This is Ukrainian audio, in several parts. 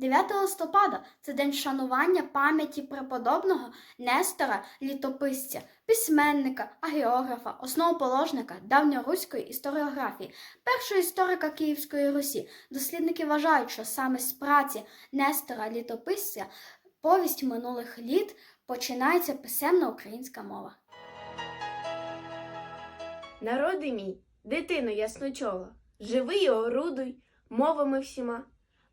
9 листопада це день шанування пам'яті преподобного Нестора Літописця, письменника, агеографа, основоположника давньоруської історіографії, першого історика Київської Русі. Дослідники вважають, що саме з праці Нестора Літописця повість минулих літ починається писемна українська мова. Народи мій, дитино ясночола, живи і орудуй мовами всіма,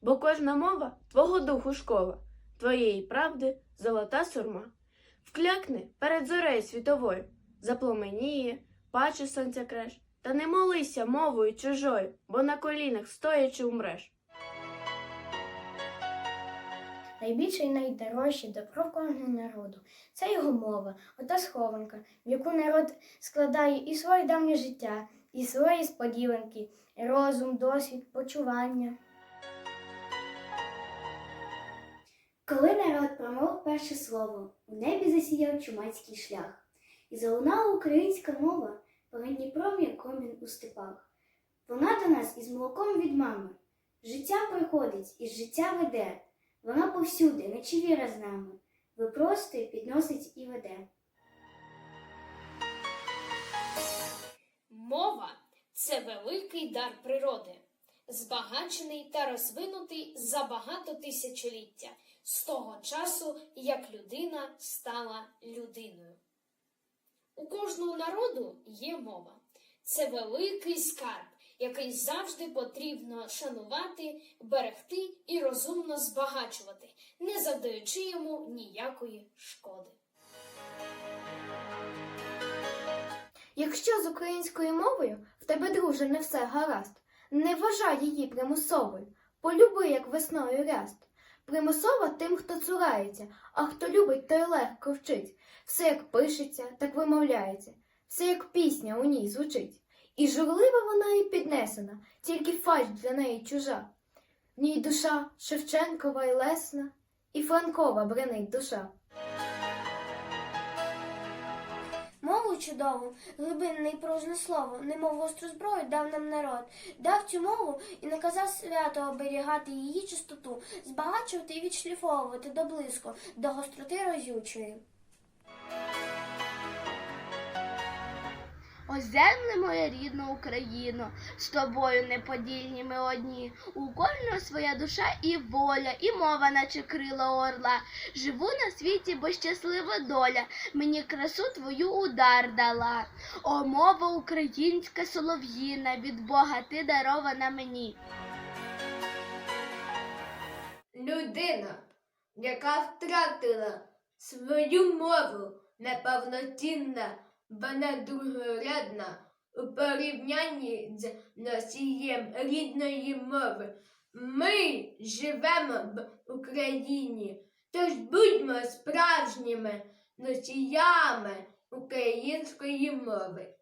бо кожна мова твого духу школа, твоєї правди золота сурма. Вклякни перед зорею світовою, запламеніє, паче сонця креш, та не молися мовою чужою, бо на колінах стоячи умреш. Найбільше і найдорожче добро кожного народу це його мова, ота схованка, в яку народ складає і своє давнє життя, і свої сподіванки, розум, досвід, почування. Коли народ промовив перше слово, у небі засіяв чумацький шлях, і залунала українська мова Дніпром, як комін у степах. Вона до нас із молоком від мами. Життя приходить і життя веде. Вона повсюди, наче віра з нами, випростує, підносить і веде. Мова це великий дар природи, збагачений та розвинутий за багато тисячоліття з того часу, як людина стала людиною. У кожного народу є мова. Це великий скарб, який завжди потрібно шанувати, берегти і розумно збагачувати, не завдаючи йому ніякої шкоди. Якщо з українською мовою в тебе, друже, не все гаразд, не вважай її примусовою, полюби, як весною ряст. Примусова тим, хто цурається, а хто любить, той легко вчить. Все як пишеться, так вимовляється, все як пісня у ній звучить. І журлива вона і піднесена, тільки фальш для неї чужа. В ній душа Шевченкова і Лесна, і Франкова бренить душа. Мову чудову, глибинне і пружне слово, немов гостру зброю дав нам народ, дав цю мову і наказав свято оберігати її чистоту, збагачувати і відшліфовувати до близько, до гостроти разючої. О земле моя рідна Україно, з тобою неподільні ми одні. У кожного своя душа і воля, і мова, наче крила орла. Живу на світі, бо щаслива доля мені красу твою удар дала. О, мова українська солов'їна, від Бога ти дарована мені. Людина, яка втратила свою мову неповноцінна, другорядна у порівнянні з носієм рідної мови. Ми живемо в Україні, тож будьмо справжніми носіями української мови.